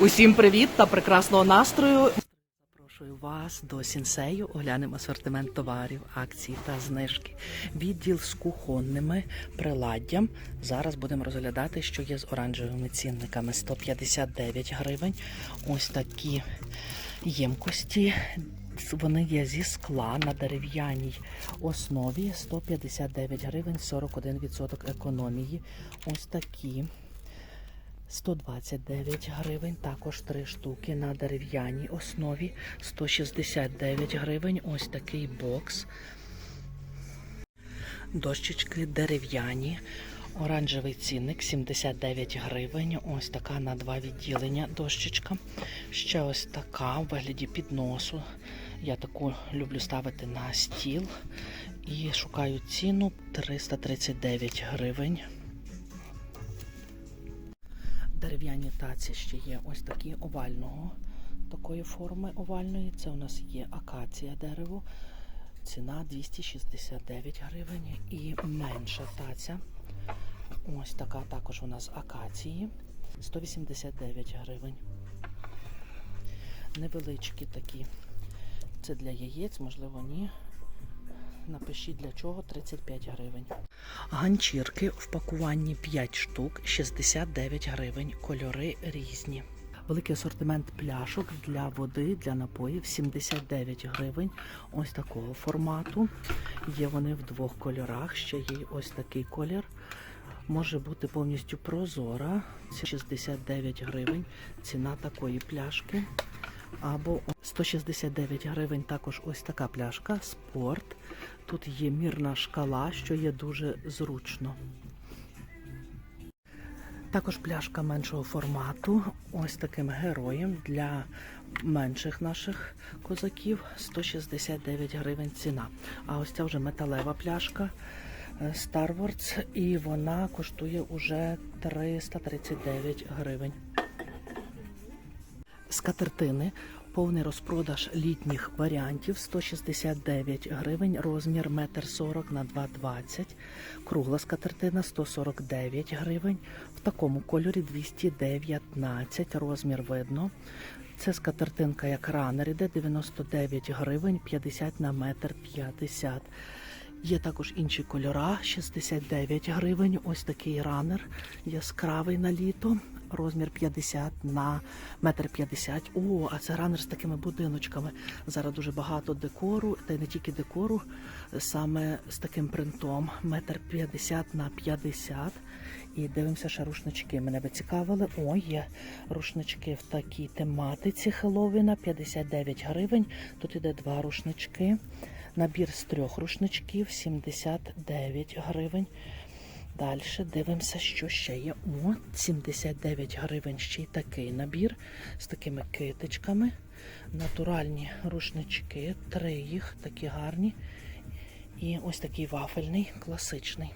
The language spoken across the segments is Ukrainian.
Усім привіт та прекрасного настрою. Запрошую вас до сінсею. Оглянемо асортимент товарів, акцій та знижки. Відділ з кухонними приладдям. Зараз будемо розглядати, що є з оранжевими цінниками. 159 гривень. Ось такі ємкості. Вони є зі скла на дерев'яній основі 159 гривень, 41% економії. Ось такі 129 гривень, також три штуки на дерев'яній основі. 169 гривень. Ось такий бокс. Дощечки дерев'яні. Оранжевий цінник 79 гривень. Ось така на два відділення дощечка. Ще ось така у вигляді підносу. Я таку люблю ставити на стіл і шукаю ціну 339 гривень. Дерев'яні таці ще є ось такі овального, такої форми овальної. Це у нас є акація дерево. Ціна 269 гривень. І менша таця. Ось така також у нас акації. 189 гривень. Невеличкі такі. Це для яєць, можливо, ні. Напишіть для чого 35 гривень. Ганчірки в пакуванні 5 штук, 69 гривень. Кольори різні. Великий асортимент пляшок для води, для напоїв 79 гривень. Ось такого формату. Є вони в двох кольорах. Ще є ось такий колір. Може бути повністю прозора. Це 69 гривень. Ціна такої пляшки. Або 169 гривень також ось така пляшка спорт. Тут є мірна шкала, що є дуже зручно. Також пляшка меншого формату, ось таким героєм для менших наших козаків 169 гривень ціна. А ось ця вже металева пляшка е, Star Wars, і вона коштує уже 339 гривень. Скатертини. Повний розпродаж літніх варіантів 169 гривень, розмір 1,40 м на 2,20 Кругла скатертина 149 гривень. В такому кольорі 219, розмір видно. Це скатертинка як ранер іде 99 гривень, 50 на метр 50. Є також інші кольора, 69 гривень. Ось такий ранер яскравий на літо. Розмір 50 на метр 50. О, а це ранер з такими будиночками. Зараз дуже багато декору, та й не тільки декору, саме з таким принтом. Метр 50 на 50. І дивимося, ще рушнички. Мене би цікавили. О, є рушнички в такій тематиці Хеллоуіна, 59 гривень. Тут іде два рушнички. Набір з трьох рушничків 79 гривень. Далі дивимося, що ще є. О, 79 гривень ще й такий набір з такими китичками. Натуральні рушнички, три їх, такі гарні. І ось такий вафельний, класичний.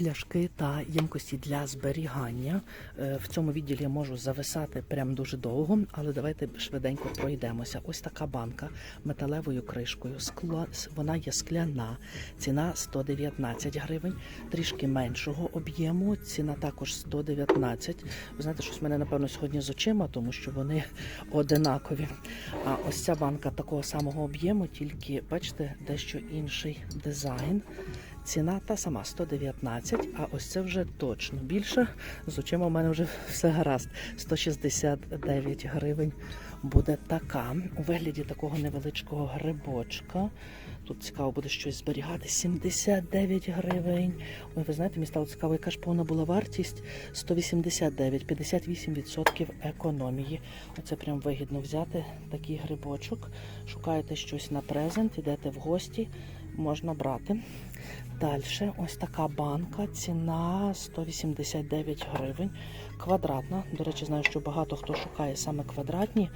Пляшки та ємкості для зберігання. Е, В цьому відділі я можу зависати прям дуже довго, але давайте швиденько пройдемося. Ось така банка металевою кришкою. Скла, вона є скляна. Ціна 119 гривень, трішки меншого об'єму. Ціна також 119. Ви знаєте, щось в мене напевно сьогодні з очима, тому що вони одинакові. А ось ця банка такого самого об'єму, тільки бачите, дещо інший дизайн. Ціна та сама 119, а ось це вже точно більше. З очима у мене вже все гаразд. 169 гривень буде така. У вигляді такого невеличкого грибочка. Тут цікаво буде щось зберігати. 79 гривень. Ой, ви знаєте, мені стало цікаво, яка ж повна була вартість 189, 58% економії. Оце прям вигідно взяти такий грибочок. Шукаєте щось на презент, йдете в гості, можна брати. Далі ось така банка, ціна 189 гривень. Квадратна. До речі, знаю, що багато хто шукає саме квадратні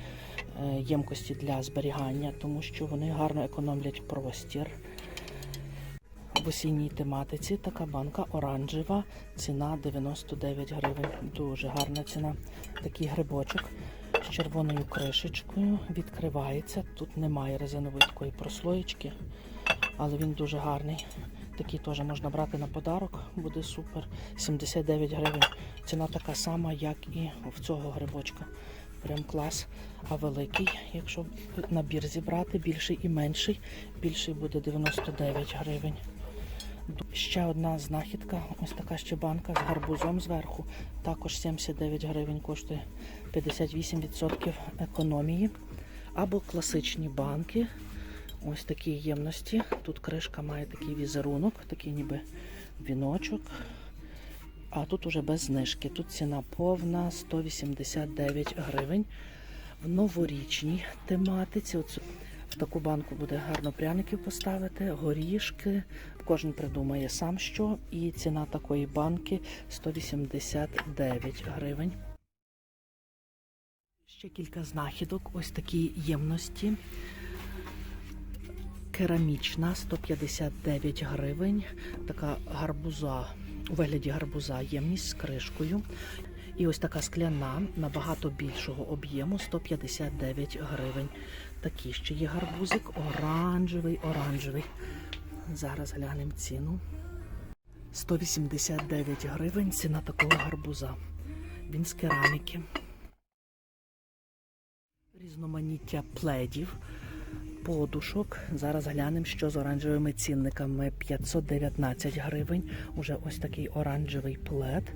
е, ємкості для зберігання, тому що вони гарно економлять простір. В осінній тематиці така банка оранжева, ціна 99 гривень. Дуже гарна ціна. Такий грибочок з червоною кришечкою відкривається. Тут немає резинової такої прослоєчки, але він дуже гарний. Такий теж можна брати на подарок, буде супер. 79 гривень. Ціна така сама, як і в цього грибочка. Прям клас. А великий, якщо набір зібрати, більший і менший, більший буде 99 гривень. Ще одна знахідка, ось така ще банка з гарбузом зверху. Також 79 гривень коштує 58% економії. Або класичні банки. Ось такі ємності. Тут кришка має такий візерунок, такий ніби віночок. А тут уже без знижки. Тут ціна повна 189 гривень. В новорічній тематиці. Оцю- в таку банку буде гарно пряників поставити, горішки. Кожен придумає сам що. І ціна такої банки 189 гривень. Ще кілька знахідок. Ось такі ємності. Керамічна 159 гривень. Така гарбуза у вигляді гарбуза ємність з кришкою. І ось така скляна набагато більшого об'єму 159 гривень. Такий ще є гарбузик, оранжевий, оранжевий. Зараз глянемо ціну. 189 гривень ціна такого гарбуза. Він з кераміки. Різноманіття пледів, подушок. Зараз глянемо, що з оранжевими цінниками. 519 гривень. Уже ось такий оранжевий плед.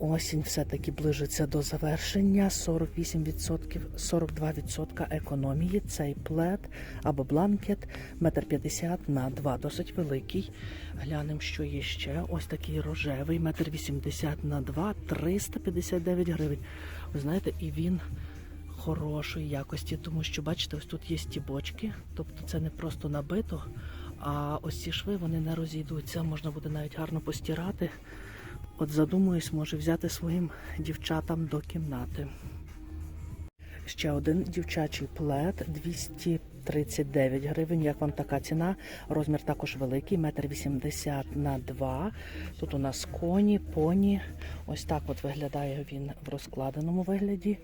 Осінь все-таки ближиться до завершення. 48%, 42% економії. Цей плед або бланкет, метр 50 на 2. Досить великий. Глянемо, що є ще. Ось такий рожевий, метр 80 на 2, 359 гривень. Ви знаєте, і він хорошої якості, тому що, бачите, ось тут є стібочки, тобто це не просто набито, а ось ці шви вони не розійдуться. Можна буде навіть гарно постирати. От задумуюсь, може взяти своїм дівчатам до кімнати. Ще один дівчачий плед 239 гривень. Як вам така ціна? Розмір також великий, метр 80 на 2. Тут у нас коні, поні. Ось так от виглядає він в розкладеному вигляді.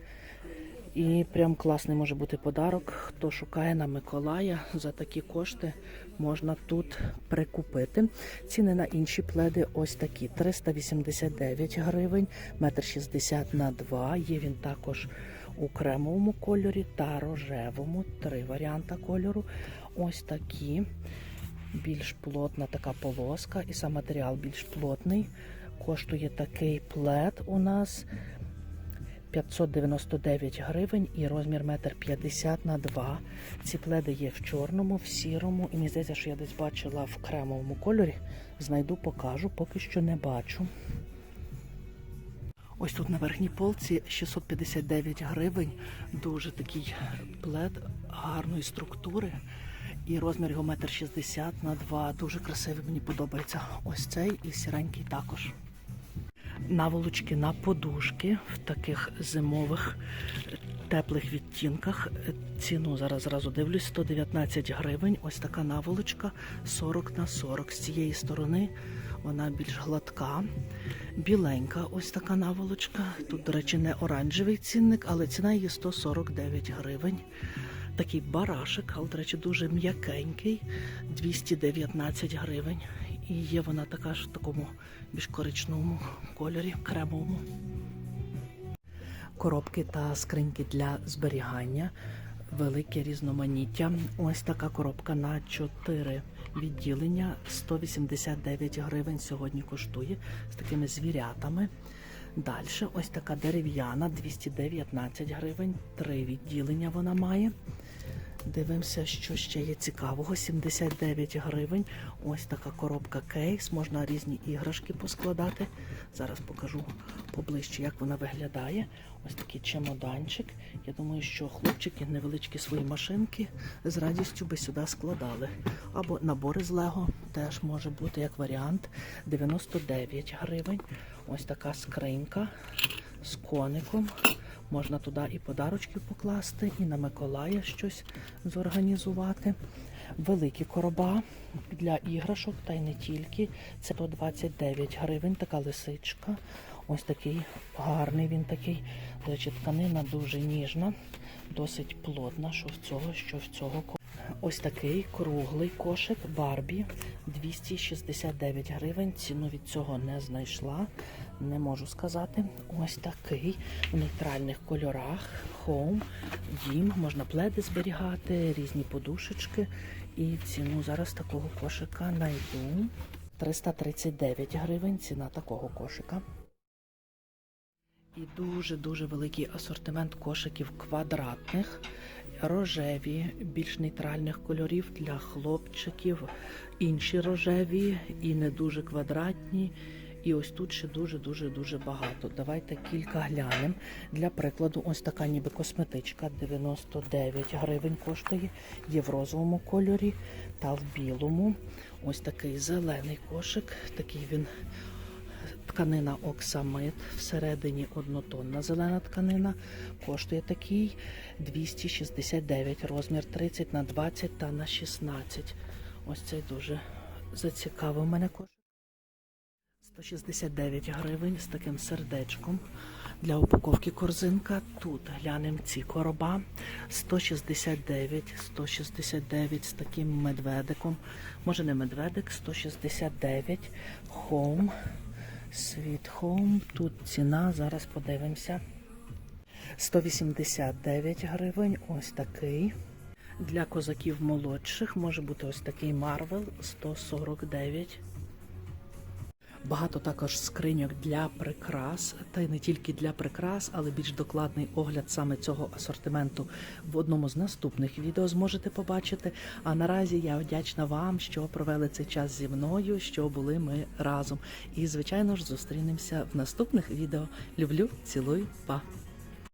І прям класний може бути подарок. Хто шукає на Миколая за такі кошти, можна тут прикупити. Ціни на інші пледи ось такі: 389 гривень, метр 60 на 2. Є він також у кремовому кольорі та рожевому. Три варіанти кольору. Ось такі. Більш плотна така полоска, і сам матеріал більш плотний. Коштує такий плед у нас 599 гривень і розмір метр 50 на 2. Ці пледи є в чорному, в сірому. І мені здається, що я десь бачила в кремовому кольорі. Знайду, покажу, поки що не бачу. Ось тут на верхній полці 659 гривень. Дуже такий плед гарної структури. І розмір його метр 60 на 2. Дуже красивий, мені подобається. Ось цей і сіренький також наволочки на подушки в таких зимових теплих відтінках. Ціну зараз зразу дивлюсь 119 гривень. Ось така наволочка 40 на 40. З цієї сторони вона більш гладка, біленька. Ось така наволочка. Тут, до речі, не оранжевий цінник, але ціна її 149 гривень. Такий барашек, але, до речі, дуже м'якенький, 219 гривень. І є вона така ж в такому більш коричневому кольорі, кремовому. Коробки та скриньки для зберігання. Велике різноманіття. Ось така коробка на 4 відділення. 189 гривень сьогодні коштує з такими звірятами. Далі ось така дерев'яна, 219 гривень. Три відділення вона має. Дивимося, що ще є цікавого. 79 гривень. Ось така коробка кейс. Можна різні іграшки поскладати. Зараз покажу поближче, як вона виглядає. Ось такий чемоданчик. Я думаю, що хлопчики невеличкі свої машинки з радістю би сюди складали. Або набори з Лего теж може бути як варіант. 99 гривень. Ось така скринька з коником. Можна туди і подарочки покласти, і на Миколая щось зорганізувати. Великі короба для іграшок, та й не тільки. Це 129 гривень, така лисичка. Ось такий гарний він такий. До речі, тканина дуже ніжна, досить плотна, що в цього, що в цього. Ось такий круглий кошик Барбі 269 гривень. Ціну від цього не знайшла, не можу сказати. Ось такий в нейтральних кольорах. Home, дім, можна пледи зберігати, різні подушечки. І ціну зараз такого кошика найду. 339 гривень ціна такого кошика. І дуже-дуже великий асортимент кошиків квадратних, рожеві, більш нейтральних кольорів для хлопчиків, інші рожеві і не дуже квадратні. І ось тут ще дуже-дуже дуже багато. Давайте кілька глянемо. Для прикладу, ось така ніби косметичка 99 гривень коштує. Є в розовому кольорі та в білому. Ось такий зелений кошик. Такий він тканина оксамит, всередині однотонна зелена тканина. Коштує такий 269 розмір 30 на 20 та на 16. Ось цей дуже зацікавив мене кошик. 169 гривень з таким сердечком. Для упаковки корзинка. Тут глянемо ці короба. 169, 169 з таким медведиком. Може не медведик, 169. Home. Sweet Хоум. Тут ціна, зараз подивимося. 189 гривень. Ось такий. Для козаків молодших може бути ось такий Марвел 149. Багато також скриньок для прикрас, та й не тільки для прикрас, але більш докладний огляд саме цього асортименту в одному з наступних відео зможете побачити. А наразі я вдячна вам, що провели цей час зі мною, що були ми разом. І, звичайно ж, зустрінемося в наступних відео. Люблю, цілую, па!